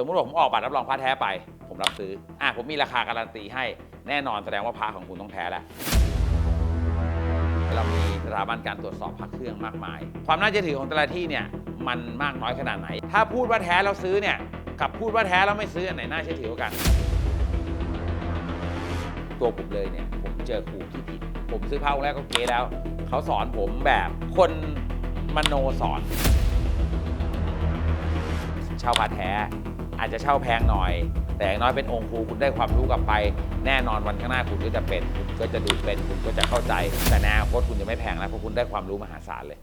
สมมุติว่าผมออกบัตรรับรองพระแท้ไป ผมรับซื้อ อะผมมีราคาการันตีให้แน่นอนแสดงว่าพระของคุณต้องแท้แล้วเรามีสถาบันการตรวจสอบพระเครื่องมากมาย ความน่าเชื่อถือของแต่ละที่เนี่ยมันมากน้อยขนาดไหน ถ้าพูดว่าแท้แล้วซื้อเนี่ยกับพูดว่าแท้แล้วไม่ซื้ออันไหนน่าเชื่อถือกว่ากัน ตัวผมเลยเนี่ยผมเจอครูที่ผิด ผมซื้อพระองค์แรกก็เกแล้ว เขาสอนผมแบบคนมโนสอนเช่าพระแท้ อาจจะเช่าแพงหน่อย แต่อย่างน้อยเป็นองค์ครูคุณได้ความรู้กลับไป แน่นอนวันข้างหน้าคุณก็จะเป็น คุณก็จะดูเป็น คุณก็จะเข้าใจ แต่ในอนาคตคุณจะไม่แพงแล้วเพราะคุณได้ความรู้มหาศาลเลย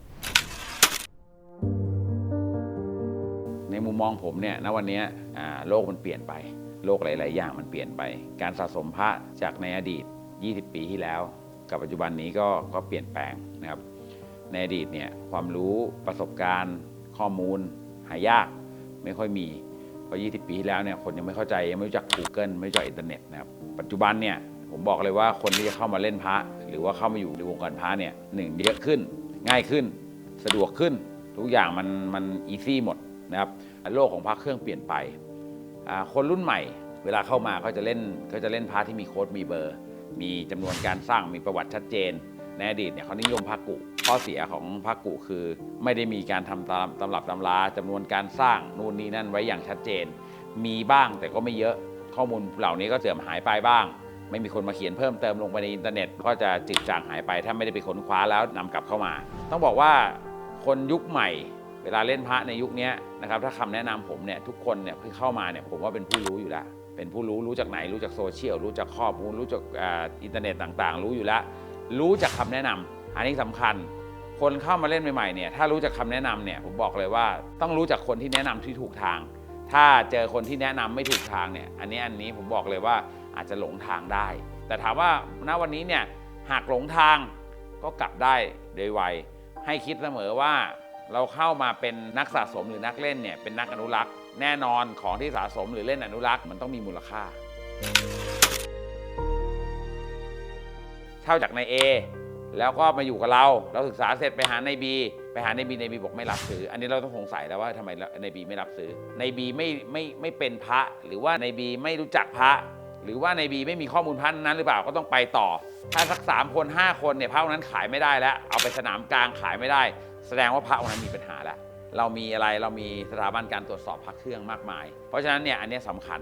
ในมุมมองผมเนี่ยณวันนี้โลกมันเปลี่ยนไป โลกหลาย ๆ อย่างมันเปลี่ยนไป การสะสมพระจากในอดีต 20 ปีที่แล้ว กับปัจจุบันนี้ก็ก็เปลี่ยนแปลงนะครับในอดีตเนี่ยความรู้ประสบการณ์ข้อมูลหายากไม่ค่อยมี เพราะ 20 ปีที่แล้วเนี่ยคนยังไม่เข้าใจยังไม่รู้จัก Google ไม่รู้จักอินเทอร์เน็ตนะครับปัจจุบันเนี่ยผมบอกเลยว่าคนที่จะเข้ามาเล่นพระ หรือว่าเข้ามาอยู่ในวงการพระเนี่ยหนึ่งเยอะขึ้น ง่ายขึ้น สะดวกขึ้น ทุกอย่างมันมันอีซี่หมดนะครับโลกของพระเครื่องเปลี่ยนไป คนรุ่นใหม่ เวลาเข้ามาเขาจะเล่นเขาจะเล่นพระที่มีโค้ดมีเบอร์ มีจำนวนการสร้างมีประวัติชัดเจนในอดีตเนี่ยเขานิยมพระกุ ข้อเสียของพระกุคือ ไม่ได้มีการทำตามตำรับตำราจำนวนการสร้างนู่นนี่นั่นไว้อย่างชัดเจน มีบ้างแต่ก็ไม่เยอะข้อมูลเหล่านี้ก็เสื่อมหายไปบ้าง ไม่มีคนมาเขียนเพิ่มเติมลงไปในอินเทอร์เน็ต ก็จะจืดจางหายไป ถ้าไม่ได้ไปค้นคว้าแล้วนำกลับเข้ามา ต้องบอกว่าคนยุคใหม่เวลาเล่นพระในยุคนี้นะครับถ้าคำแนะนำผมเนี่ยทุกคนเนี่ยที่เข้ามาเนี่ยผมว่าเป็นผู้รู้อยู่แล้วเป็นผู้รู้รู้จากไหนรู้จากโซเชียลรู้จากข้อมูลรู้จากอ,อินเทอร์เน็ตต่างๆ รู้อยู่แล้ว รู้จากคำแนะนำอันนี้สำคัญ คนเข้ามาเล่นใหม่ๆเนี่ยถ้ารู้จากคำแนะนำเนี่ยผมบอกเลยว่าต้องรู้จากคนที่แนะนำที่ถูกทาง ถ้าเจอคนที่แนะนำไม่ถูกทางเนี่ยอันนี้อันนี้ผมบอกเลยว่าอาจจะหลงทางได้ แต่ถามว่าณวันนี้เนี่ยหากหลงทางก็กลับได้โดยไวให้คิดเสมอว่าเราเข้ามาเป็นนักสะสมหรือนักเล่นเนี่ยเป็นนักอนุรักษ์ แน่นอนของที่สะสมหรือเล่นอนุรักษ์มันต้องมีมูลค่า เช่าจากนาย A แล้วก็มาอยู่กับเรา เราศึกษาเสร็จไปหาในาย B ไปหาในาย B นาย B บอกไม่รับซื้อ อันนี้เราต้องสงสัยแล้วว่าทำไมในาย B ไม่รับซื้อ ในาย B ไม่ไม่ไม่เป็นพระ หรือว่าในาย B ไม่รู้จักพระ หรือว่าในาย B ไม่มีข้อมูลพระนั้นหรือเปล่าก็ต้องไปต่อ ถ้าสักสามคนห้าคนเนี่ยพระองค์นั้นขายไม่ได้แล้ว เอาไปสนามกลางขายไม่ได้ แสดงว่าพระองค์นั้นมีปัญหาแล้ว เรามีอะไรเรามีสถาบันการตรวจสอบพระเครื่องมากมาย เพราะฉะนั้นเนี่ยอันนี้ยสำคัญ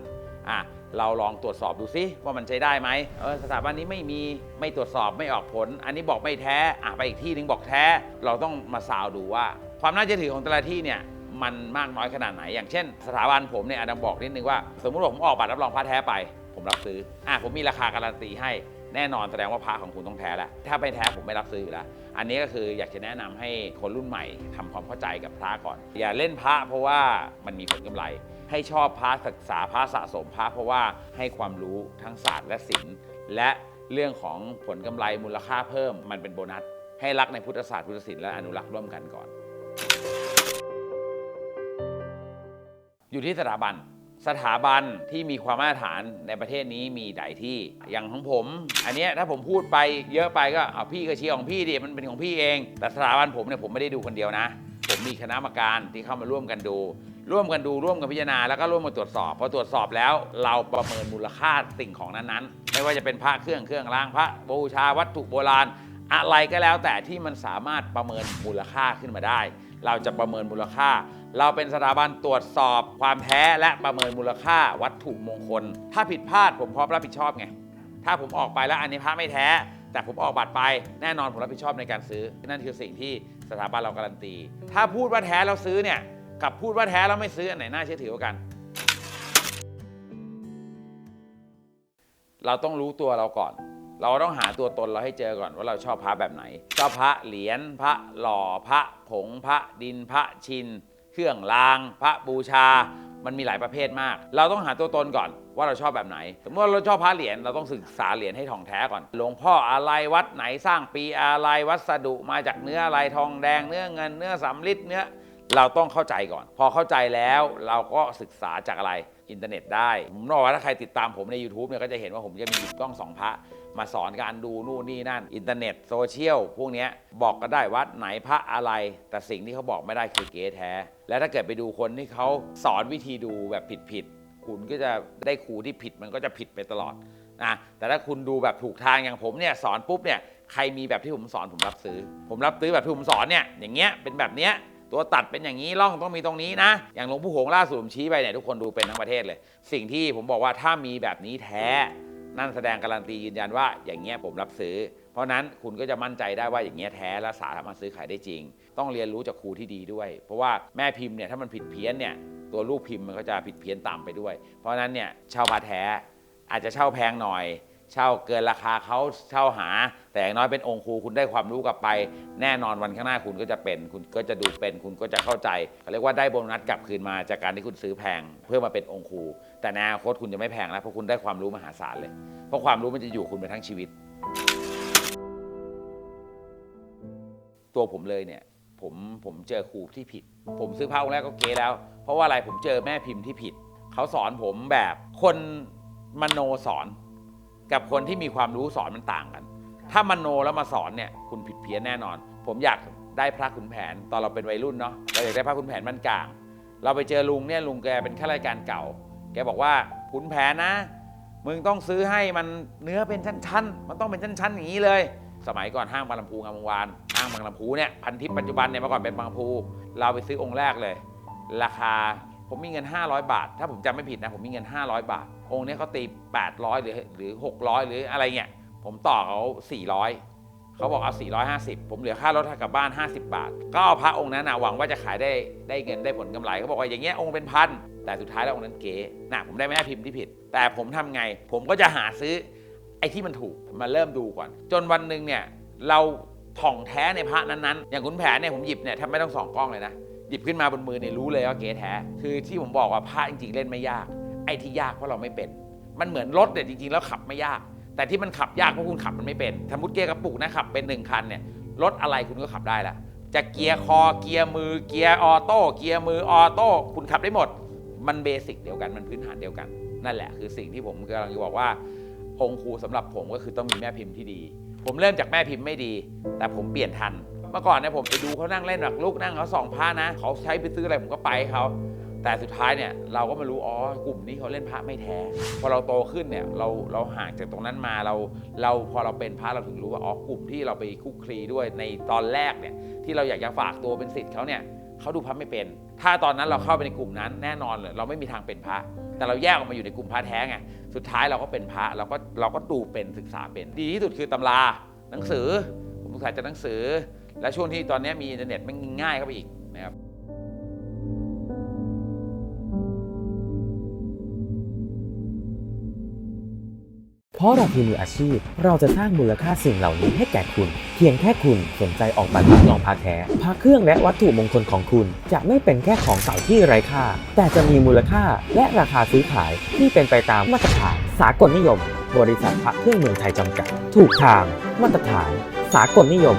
อะเราลองตรวจสอบดูซิว่ามันใช้ได้ไหมเออสถาบันนี้ไม่มีไม่ตรวจสอบไม่ออกผล อันนี้บอกไม่แท้อะไปอีกที่นึงบอกแท้ เราต้องมาซาวดูว่า ความน่าเชื่อถือของแต่ละที่เนี่ยมันมากน้อยขนาดไหน อย่างเช่น สถาบันผมเนี่ยอาจจะบอกนิดนึงว่า สมมติว่าผมออกบัตรรับรองพระแท้ไป ผมรับซื้ออะผมมีราคาการันตีให้แน่นอนแสดงว่าพระของคุณต้องแท้แล้วถ้าไม่แท้ผมไม่รับซื้ออยู่แล้วอันนี้ก็คืออยากจะแนะนำให้คนรุ่นใหม่ทำความเข้าใจกับพระก่อน อย่าเล่นพระเพราะว่ามันมีผลกำไร ให้ชอบพระศึกษาพระสะสมพระเพราะว่าให้ความรู้ทั้งศาสตร์และศิลป์และเรื่องของผลกำไรมูลค่าเพิ่มมันเป็นโบนัส ให้รักในพุทธศาสตร์พุทธศิลป์และอนุรักษ์ร่วมกันก่อน อยู่ที่สถาบันสถาบันที่มีความมาตรฐานในประเทศนี้มีหลายที่อย่างของผม อันนี้ถ้าผมพูดไปเยอะไปก็เอาพี่ก็เชียร์ของพี่ดิมันเป็นของพี่เอง แต่สถาบันผมเนี่ยผมไม่ได้ดูคนเดียวนะ ผมมีคณะกรรมการที่เข้ามาร่วมกันดู ร่วมกันดูร่วมกันพิจารณาแล้วก็ร่วมกันตรวจสอบพอตรวจสอบแล้ว เราประเมินมูลค่าสิ่งของนั้นๆ ไม่ว่าจะเป็นพระเครื่องเครื่องรางพระบูชาวัตถุโบราณ อะไรก็แล้วแต่ที่มันสามารถประเมินมูลค่าขึ้นมาได้ เราจะประเมินมูลค่า เราเป็นสถาบันตรวจสอบความแท้และประเมินมูลค่าวัตถุมงคล ถ้าผิดพลาดผมพร้อมรับผิดชอบไงถ้าผมออกไปแล้วอันนี้พระไม่แท้ แต่ผมออกบัตรไปแน่นอนผมรับผิดชอบในการซื้อ นั่นคือสิ่งที่สถาบันเราการันตี ถ้าพูดว่าแท้เราซื้อเนี่ย กับพูดว่าแท้แล้วไม่ซื้ออันไหนน่าเชื่อถือกว่ากัน เราต้องรู้ตัวเราก่อน เราต้องหาตัวตนเราให้เจอก่อนว่าเราชอบพระแบบไหนชอบพระเหรียญพระหล่อพระผงพระดินพระชิน เครื่องราง พระบูชา มันมีหลายประเภทมาก เราต้องหาตัวตนก่อนว่าเราชอบแบบไหน สมมติว่าเราชอบพระเหรียญเราต้องศึกษาเหรียญให้ท่องแท้ก่อน หลวงพ่ออะไรวัดไหนสร้างปีอะไรวัสดุมาจากเนื้ออะไรทองแดงเนื้อเงิน เนื้อสำริดเนื้อ เราต้องเข้าใจก่อน พอเข้าใจแล้วเราก็ศึกษาจากอะไรอินเทอร์เน็ตได้ผมบอกว่าถ้าใครติดตามผมใน YouTube เนี่ยก็จะเห็นว่าผมจะมีกล้องสองพระ มาสอนการดูนู่นนี่นั่น อินเทอร์เน็ตโซเชียลพวกเนี้ยบอกก็ได้วัดไหนพระอะไร แต่สิ่งที่เขาบอกไม่ได้คือเก๊แท้ แล้วถ้าเกิดไปดูคนที่เขาสอนวิธีดูแบบผิดๆคุณก็จะได้ครูที่ผิดมันก็จะผิดไปตลอดนะแต่ถ้าคุณดูแบบถูกทางอย่างผมเนี่ยสอนปุ๊บเนี่ยใครมีแบบที่ผมสอนผมรับซื้อ ผมรับซื้อแบบที่ผมสอนเนี่ยอย่างเงี้ยเป็นแบบเนี้ย ตัวตัดเป็นอย่างนี้ร่องต้องมีตรงนี้นะ อย่างหลวงปู่หงล่าสุดผมชี้ไปเนี่ยทุกคนดูเป็นทั้งประเทศเลย สิ่งที่ผมบอกว่าถ้ามีแบบนี้แท้ นั่นแสดงการันตียืนยันว่าอย่างเงี้ยผมรับซื้อ เพราะนั้นคุณก็จะมั่นใจได้ว่าอย่างเงี้ยแท้และสามารถซื้อขายได้จริง ต้องเรียนรู้จากครูที่ดีด้วย เพราะว่าแม่พิมพ์เนี่ยถ้ามันผิดเพี้ยนเนี่ยตัวลูกพิมพ์มันก็จะผิดเพี้ยนตามไปด้วย เพราะฉะนั้นเนี่ยเช่าพระแท้อาจจะเช่าแพงหน่อย เช่าเกินราคาเขาเช่าหา แต่อย่างน้อยเป็นองค์ครูคุณได้ความรู้กลับไป แน่นอนวันข้างหน้าคุณก็จะเป็น คุณก็จะดูเป็น คุณก็จะเข้าใจเขาเรียกว่าได้โบนัสกลับคืนมาจากการที่คุณซื้อแพง เพื่อมาเป็นองค์ครู แต่ในอนาคตคุณจะไม่แพงแล้วเพราะคุณได้ความรู้มหาศาลเลย เพราะความรู้มันจะอยู่คุณไปทั้งชีวิต ตัวผมเลยเนี่ยผมผมเจอครูที่ผิด ผมซื้อพระองค์แรกก็เก๊แล้ว เพราะว่าอะไรผมเจอแม่พิมพ์ที่ผิด เขาสอนผมแบบคนมโนสอน กับคนที่มีความรู้สอนมันต่างกัน ถ้ามโนแล้วมาสอนเนี่ยคุณผิดเพี้ยนแน่นอน ผมอยากได้พระขุนแผนตอนเราเป็นวัยรุ่นเนาะเราอยากได้พระขุนแผนมันกลาง เราไปเจอลุงเนี่ยลุงแกเป็นข้าราชการเก่า แกบอกว่าขุนแผนนะ มึงต้องซื้อให้มันเนื้อเป็นชั้นๆ มันต้องเป็นชั้นๆอย่างนี้เลย สมัยก่อนห้างบางลำพูงามวงวานห้างบางลำพูเนี่ยพันทิปปัจจุบันเนี่ยเมื่อก่อนเป็นบางลำพู เราไปซื้อองค์แรกเลย ราคา ผมมีเงิน 500 บาท ถ้าผมจำไม่ผิดนะ ผมมีเงิน 500 บาท องค์นี้เขาตี 800 หรือหรือ 600 หรืออะไรเงี้ย ผมต่อเขา400 เขาบอกเอา 450 ผมเหลือค่ารถกลับบ้าน 50 บาท ก็เอาพระองค์นั้นนะหวังว่าจะขายได้ได้เงินได้ผลกำไรเขาบอกว่าอย่างเงี้ยองค์เป็นพัน แต่สุดท้ายแล้วองค์นั้นเก๋นะผมได้แม่พิมพ์ที่ผิด แต่ผมทำไง ผมก็จะหาซื้อไอ้ที่มันถูกมาเริ่มดูก่อน จนวันหนึ่งเนี่ยเราถ่องแท้ในพระนั้นๆ อย่างขุนแผนเนี่ยผมหยิบเนี่ยทำไม่ต้องส่องกล้องเลยนะ หยิบขึ้นมาบนมือเนี่ยรู้เลยว่าเก๋แท้ คือที่ผมบอกว่าพระจริงๆเล่นไม่ยาก ไอ้ที่ยากเพราะเราไม่เป็น มันเหมือนรถเนี่ยจริงๆ แล้วขับไม่ยาก แต่ที่มันขับยากเพราะคุณขับมันไม่เป็นสมมติเกียร์กระปุกนะขับเป็นหนึ่งคันเนี่ยรถอะไรคุณก็ขับได้ละจะเกียร์คอเกียร์มือเกียร์ออโต้เกียร์มือออโต้คุณขับได้หมด มันเบสิกเดียวกันมันพื้นฐานเดียวกัน นั่นแหละคือสิ่งที่ผมกำลังจะบอกว่า องค์ครูสำหรับผมก็คือต้องมีแม่พิมพ์ที่ดี ผมเริ่มจากแม่พิมพ์ไม่ดี แต่ผมเปลี่ยนทัน มื่อก่อนเนี่ยผมไปดูเขานั่งเล่นหลักลูกนั่งเขาส่องผ้านะเขาใช้ไปซื้ออะไรผมก็ไปเขาแต่สุดท้ายเนี่ยเราก็มารู้อ๋อกลุ่มนี้เขาเล่นพระไม่แท้พอเราโตขึ้นเนี่ยเราเราห่างจากตรงนั้นมาเรา เราพอเราเป็นพระเราถึงรู้ว่าอ๋อกลุ่มที่เราไปคุกคลีด้วยในตอนแรกเนี่ยที่เราอยากจะฝากตัวเป็นศิษย์เขาเนี่ยเขาดูพระไม่เป็น ถ้าตอนนั้นเราเข้าไปในกลุ่มนั้นแน่นอนเลยเราไม่มีทางเป็นพระ แต่เราแยกออกมาอยู่ในกลุ่มพระแท้ไงสุดท้ายเราก็เป็นพระเราก็เราก็ดูเป็นศึกษาเป็น ดีที่สุดคือตำราหนังสือผมศึกษาจากหนังสือ และช่วงที่ตอนนี้มีอินเทอร์เน็ตมันง่ายเข้าไปอีกนะครับเพราะเราคือมืออาชีพ เราจะสร้างมูลค่าสิ่งเหล่านี้ให้แก่คุณ เพียงแค่คุณสนใจออกแบบรับรองพาแท้พาเครื่องและวัตถุมงคลของคุณ จะไม่เป็นแค่ของเก่าที่ไร้ค่า แต่จะมีมูลค่าและราคาซื้อขายที่เป็นไปตามมาตรฐานสากลนิยม บริษัทพระเครื่องเมืองไทยจำกัด ถูกทาง มาตรฐาน สากลนิยม